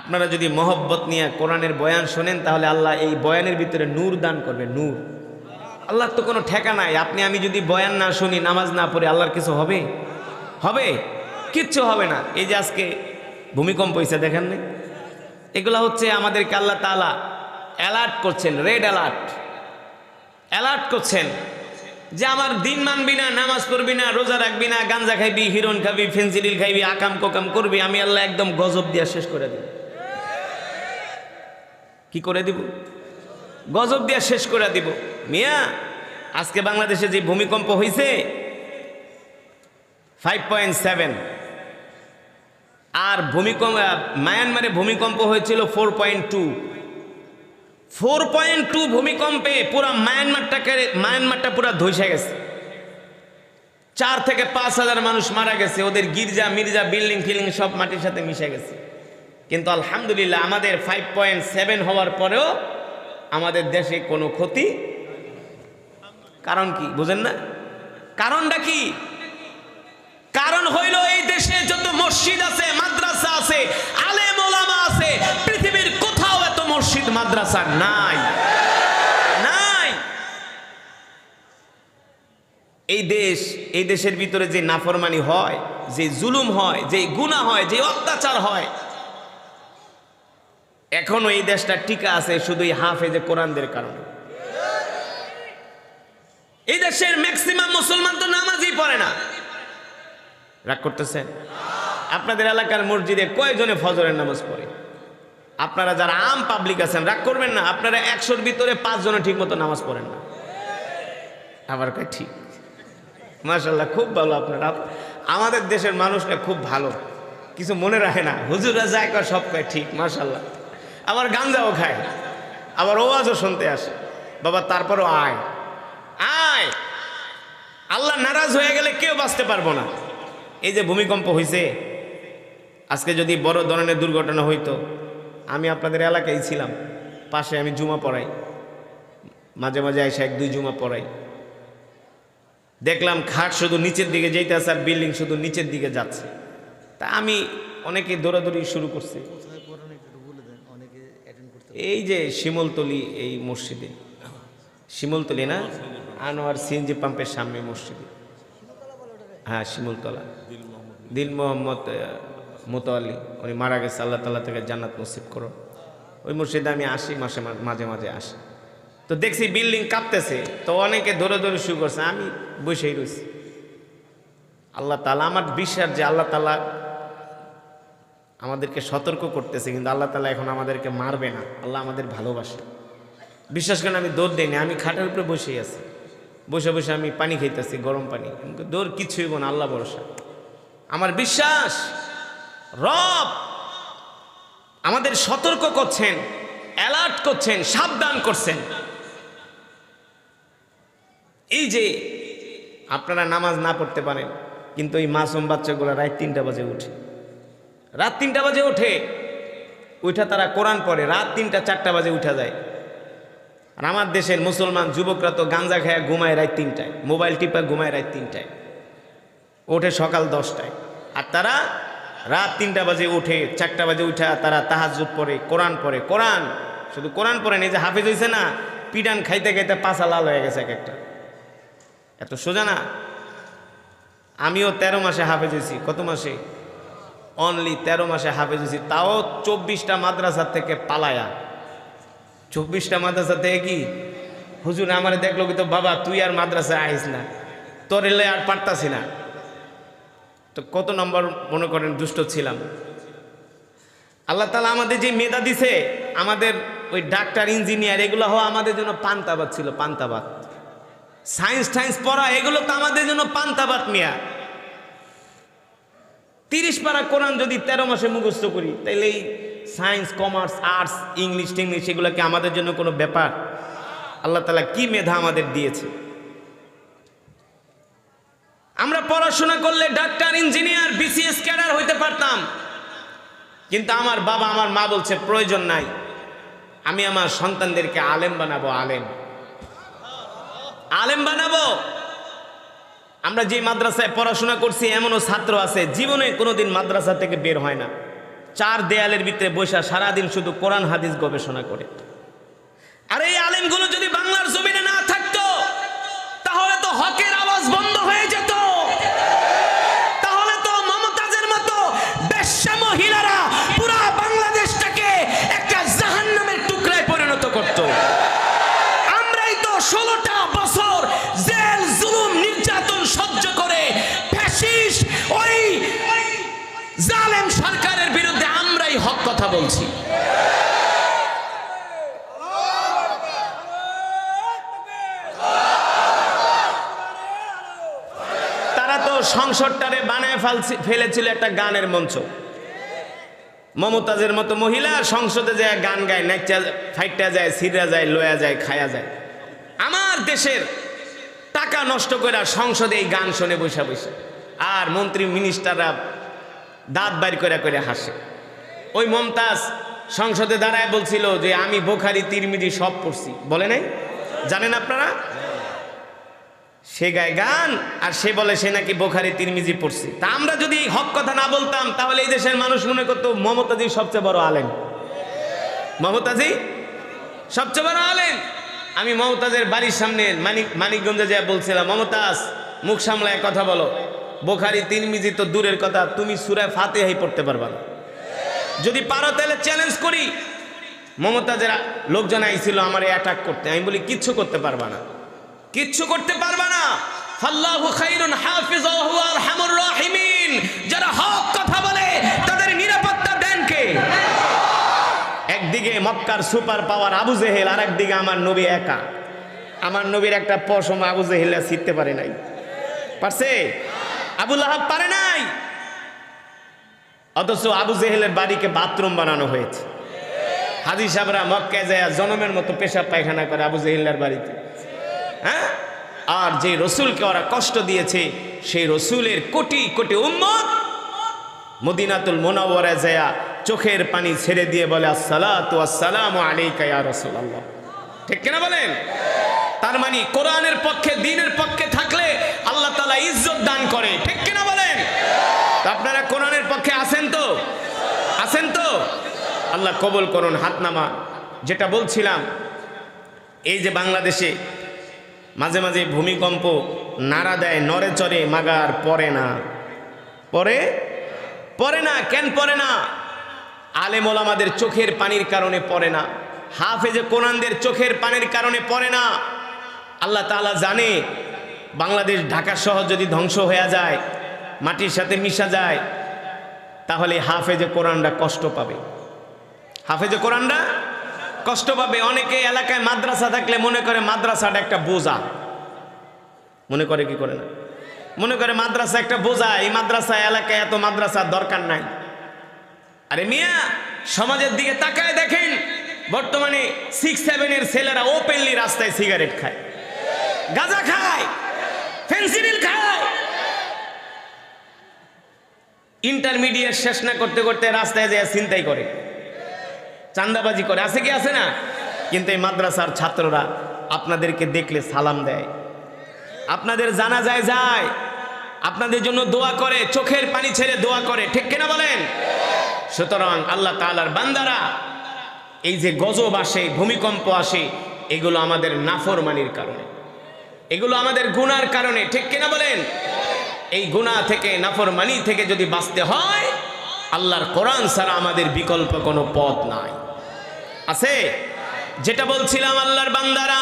আপনারা যদি মহব্বত নিয়ে কোরআনের বয়ান শোনেন, তাহলে আল্লাহ এই বয়ানের ভিতরে নূর দান করবে, নূর। আল্লাহর তো কোনো ঠেকা নাই। আপনি, আমি যদি বয়ান না শুনি, নামাজ না পড়ে, আল্লাহর কিছু হবে? হবে? কিচ্ছু হবে না। এই যে আজকে ভূমিকম্প হয়েছে দেখেন না এগুলো হচ্ছে আমাদেরকে আল্লাহ তালা অ্যালার্ট করছেন রেড অ্যালার্ট অ্যালার্ট করছেন যে আমার দিন মানবি না, নামাজ পড়বি না, রোজা রাখবি না, গাঞ্জা খাইবি হিরোন খাবি ফেন্সিডিল খাইবি, আকাম কোকাম করবি, আমি আল্লাহ একদম গজব দিয়া শেষ করে দিব। কি করে দিব? গজব দিয়া শেষ করে দিব। মিয়া, আজকে বাংলাদেশে যে ভূমিকম্প হয়েছে ফাইভ পয়েন্ট সেভেন আর ভূমিকম্প, মায়ানমারে ভূমিকম্প হয়েছিল four point two four point two ভূমিকম্পে পুরা মায়ানমারটাকে, মায়ানমারটা পুরা ধসে গেছে। চার থেকে পাঁচ হাজার মানুষ মারা গেছে। ওদের গির্জা, মির্জা, বিল্ডিং, ফিল্ডিং সব মাটির সাথে মিশে গেছে। কিন্তু আলহামদুলিল্লাহ আমাদের ফাইভ পয়েন্ট সেভেন হওয়ার পরেও আমাদের দেশে কোনো ক্ষতি কারণ কি? বুঝেন না? কারণটা কি? কারণ হইল এই দেশে যত মসজিদ আছে, মাদ্রাসা আছে, আলেম ওলামা আছে, পৃথিবীর কোথাও এত মসজিদ, মাদ্রাসা নাই। নাই। এই দেশ, এই দেশের ভিতরে যে নাফরমানি হয়, যে জুলুম হয়, যে গুনাহ হয়, যে অত্যাচার হয় এখনও এই দেশটা টিকা আছে শুধু এই হাফেজে কোরআনদের কারণে। এই দেশের ম্যাক্সিমাম মুসলমান তো নামাজই পড়ে না। রাগ করতেছেন? আপনাদের এলাকার মসজিদে কয়জনে ফজরের নামাজ পড়ে? আপনারা যারা আম পাবলিক আছেন, রাগ করবেন না, আপনারা একশোর ভিতরে পাঁচজনে ঠিক মতো নামাজ পড়েন না। আবার ঠিক। মার্শাল্লাহ খুব ভালো আপনারা। আমাদের দেশের মানুষরা খুব ভালো। কিছু মনে রাখে না। হুজুরা যায় সব কয়, ঠিক মার্শাল্লাহ আবার গাঞ্জাও খায়। আবার ওয়াজও শুনতে আসে। বাবা, তারপরও আয়। আয়! আল্লাহ নারাজ হয়ে গেলে কেউ বাঁচতে পারব না। এই যে ভূমিকম্প হয়েছে আজকে যদি বড় ধরনের দুর্ঘটনা হইতো, আমি আপনাদের এলাকায় ছিলাম। পাশে আমি জুমা পড়াই। মাঝে মাঝে এসে এক, দুই জুমা পড়াই। দেখলাম খাট শুধু নিচের দিকে যেতেছে আর বিল্ডিং শুধু নিচের দিকে যাচ্ছে। তা আমি অনেকে দৌড়াদৌড়ি শুরু করছে কোথায় পড়েন একটু বলে দেন অনেকে অ্যাটেন্ড করতে এই যে শিমলতলি এই মসজিদে শিমলতলি না? আনোয়ার সিএনজি পাম্পের সামনে মসজিদে। হ্যাঁ শিমুলতলা। দিল মোহাম্মদ আহ, মোতোয়ালি উনি মারা গেছে আল্লাহ তাল্লাহ থেকে জান্নাত নসিব করো। ওই মসজিদে আমি আসি মাসে মাঝে মাঝে আসি। তো দেখছি বিল্ডিং কাঁপতেছে তো অনেকে ধরে ধরে শুরু করছে আমি বসেই রয়েছি আল্লাহ তালা আমার বিশ্বাস যে আল্লাহ তালা আমাদেরকে সতর্ক করতেছে, কিন্তু আল্লাহ তালা এখন আমাদেরকে মারবে না। আল্লাহ আমাদের ভালোবাসে। বিশ্বাস করেন, আমি দৌড় দিইনি, আমি খাটের উপরে বসেই আছি। বসে বসে আমি পানি খাইতেছি, গরম পানি। দৌড় কিছুই না, আল্লাহ ভরসা। আমার বিশ্বাস, রব আমাদের সতর্ক করছেন অ্যালার্ট করছেন, সাবধান করছেন। এই যে আপনারা নামাজ না পড়তে পারেন, কিন্তু এই মাসুম বাচ্চাগুলো রাত তিনটা বাজে উঠে। রাত তিনটা বাজে ওঠে। উঠা তারা কোরআন পড়ে, রাত তিনটা, চারটা বাজে উঠা যায়। আর আমার দেশের মুসলমান যুবকরা তো গাঞ্জা খায় ঘুমায় রাত তিনটায়, মোবাইল টিপা ঘুমায় রাত তিনটায়। ওঠে সকাল দশটায়। আর তারা রাত তিনটা বাজে ওঠে, চারটা বাজে উঠা, তারা তাহাজুদ পড়ে, কোরআন পড়ে। কোরআন, শুধু কোরআন পড়ে এই যে হাফেজ হয়েছে না, পিডান খাইতে খাইতে পাশা লাল হয়ে গেছে এক একটা। এত সোজা না? আমিও তেরো মাসে হাফেজ হয়েছি, কত মাসে? অনলি তেরো মাসে হাফেজ হয়েছি। তাও চব্বিশটা মাদ্রাসার থেকে পালায়া। চব্বিশটা মাদ্রাসা থেকে কি? হুজুর আমারে দেখল কি তো, বাবা, তুই আর মাদ্রাসায় আইস না। তোর এলে আর পারতাছি না। তো কত নম্বর মনে করেন দুষ্ট ছিলাম। আল্লাহ তালা আমাদের যে মেধা দিছে, আমাদের ওই ডাক্তার, ইঞ্জিনিয়ার, এগুলো হওয়া আমাদের জন্য পান্তাবাদ ছিল, পান্তাবাদ। সায়েন্স, টাইন্স পড়া, এগুলো তো আমাদের জন্য পান্তাবাদ মিয়া। তিরিশ পারা কোরআন যদি তেরো মাসে মুখস্থ করি তাহলে এই সায়েন্স, কমার্স, আর্টস, ইংলিশ, টিংলিশ এগুলো কি আমাদের জন্য কোনো ব্যাপার? আল্লাহ তালা কি মেধা আমাদের দিয়েছে? আমরা পড়াশোনা করলে ডাক্তার, ইঞ্জিনিয়ার, বিসিএস ক্যাডার হইতে পারতাম। কিন্তু আমার বাবা, আমার মা বলছে, প্রয়োজন নাই, আমি আমার সন্তানদেরকে আলেম বানাবো, আলেম। আলেম বানাবো? আমরা যে মাদ্রাসায় পড়াশোনা করছি, এমনও ছাত্র আছে, জীবনে কোনোদিন মাদ্রাসা থেকে বের হয় না। চার দেয়ালের ভিতরে বৈশা সারাদিন শুধু কোরআন, হাদিস গবেষণা করে। আর এই আলেমগুলো যদি বাংলার জমিনে না থাকতো, তাহলে তো হকের আওয়াজ কথা বলছি। তারা তো সংসদটারে বানায় ফেলছি- ফেলেছিল একটা গানের মঞ্চ। মমতাজের মতো মহিলা সংসদে যায়, গান গায়, নাচা ফাইটা যায় সিরা যায়, লয়া যায়, খায়া যায়। আমার দেশের টাকা নষ্ট করে সংসদে এই গান শুনে বসে বসে। আর মন্ত্রী, মিনিস্টাররা দাঁত বাইর করে করে হাসে। ওই মমতাজ সংসদে দাঁড়ায় বলছিল যে আমি বোখারি, তিরমিজি সব পড়ছি। বলে নাই? জানেন আপনারা? সে গায় গান আর সে বলে সে নাকি বোখারি, তিরমিজি পড়ছে। তা আমরা যদি হক কথা না বলতাম, তাহলে এই দেশের মানুষ মনে করতো মমতাজি সবচেয়ে বড় আলেন মমতাজি সবচেয়ে বড় আলেন আমি মমতাজের বাড়ির সামনে মানিক মানিকগঞ্জে যা বলছিলাম, মমতাজ, মুখ সামলায় কথা বলো। বোখারি, তিরমিজি তো দূরের কথা, তুমি সুরায় ফাতেহাই পড়তে পারবা না। যদি পারো তাহলে চ্যালেঞ্জ করি। মমতাজের, লোকজন আইছিল আমার অ্যাটাক করতে। আমি বলি, কিচ্ছু করতে পারবা না। কিচ্ছু করতে পারবা না। ফাল্লাহু খাইরুন হাফিজ ওয়া হুয়া আরহামুর রাহিমিন। যারা হক কথা বলে, তাদের নিরাপত্তা দেন কে? একদিকে মক্কার সুপার পাওয়ার আবু জেহেল আর একদিকে আমার নবী একা। আমার নবীর একটা পশম আবু জেহেল শিখতে পারে নাই। পারছে? আবুল আহাব পারে নাই? অথচ আবু জেহেলের বাড়িকে বাথরুম বানানো হয়েছে। হাজি সাহরা মক্কায় যায় জনমের মতো পেশাব পায়খানা করে আবু জেহিল্লার বাড়িতে। হ্যাঁ? আর যে রসুলকে ওরা কষ্ট দিয়েছে, সেই রসুলের কোটি কোটি উম্মত মদিনাতুল মোনাওয়ারা যায়া চোখের পানি ছেড়ে দিয়ে বলে, আসসালাতু আসসালামু আলাইকা ইয়া রাসূলুল্লাহ। ঠিক কিনা বলেন? তার মানে কোরআনের পক্ষে দিনের পক্ষে থাকলে আল্লাহ তাআলা ইজ্জত দান করে। ঠিক কিনা বলেন? আপনারা কোরআনের আছেন তো? আছেন তো? আল্লাহ কবল করুন, হাত নামা। যেটা বলছিলাম, এই যে বাংলাদেশে মাঝে মাঝে ভূমিকম্প নাড়া দেয়, নড়ে চড়ে, মাগার পরে না। পরে? পরে না, কেন পরে না? আলেম ওলামাদের চোখের পানির কারণে পড়ে না। হাফেজে কোরআনদের চোখের পানির কারণে পড়ে না। আল্লাহ তাআলা জানে, বাংলাদেশ ঢাকা শহর যদি ধ্বংস হয়ে যায়, মাটির সাথে মিশা যায় তাহলে হাফেজে কোরআনরা কষ্ট পাবে। হাফেজে কোরআনরা কষ্ট পাবে। অনেকে এলাকায় মাদ্রাসা থাকলে মনে করে মাদ্রাসাটা একটা বোঝা। মনে করে কি করে না? মনে করে মাদ্রাসা একটা বোঝা। এই মাদ্রাসা এলাকায় এত মাদ্রাসার দরকার নাই। আরে মিয়া, সমাজের দিকে তাকায় দেখেন। বর্তমানে সিক্স সেভেনের ছেলেরা ওপেনলি রাস্তায় সিগারেট খায়। গাঁজা খায়। ফেন্সিডিল খায়। ইন্টারমিডিয়েট শেষ না করতে করতে রাস্তায় যায় চিন্তাই করে। চান্দাবাজি করে। আছে কি, আছে না? কিন্তু এই মাদ্রাসার ছাত্ররা আপনাদেরকে দেখলে সালাম দেয়। আপনাদের জানা যায় যায়। আপনাদের জন্য দোয়া করে, চোখের পানি ছেড়ে দোয়া করে। ঠিক কিনা বলেন? সুতরাং আল্লাহ তালার বান্দারা, এই যে গজব আসে, ভূমিকম্প আসে, এগুলো আমাদের নাফরমানির কারণে। এগুলো আমাদের গুনার কারণে। ঠিক কিনা বলেন? এই গুণা থেকে, নাফরমানি থেকে যদি বাঁচতে হয়, আল্লাহর কোরআন ছাড়া আমাদের বিকল্প কোনো পথ নাই। আছে? যেটা বলছিলাম আল্লাহর বান্দারা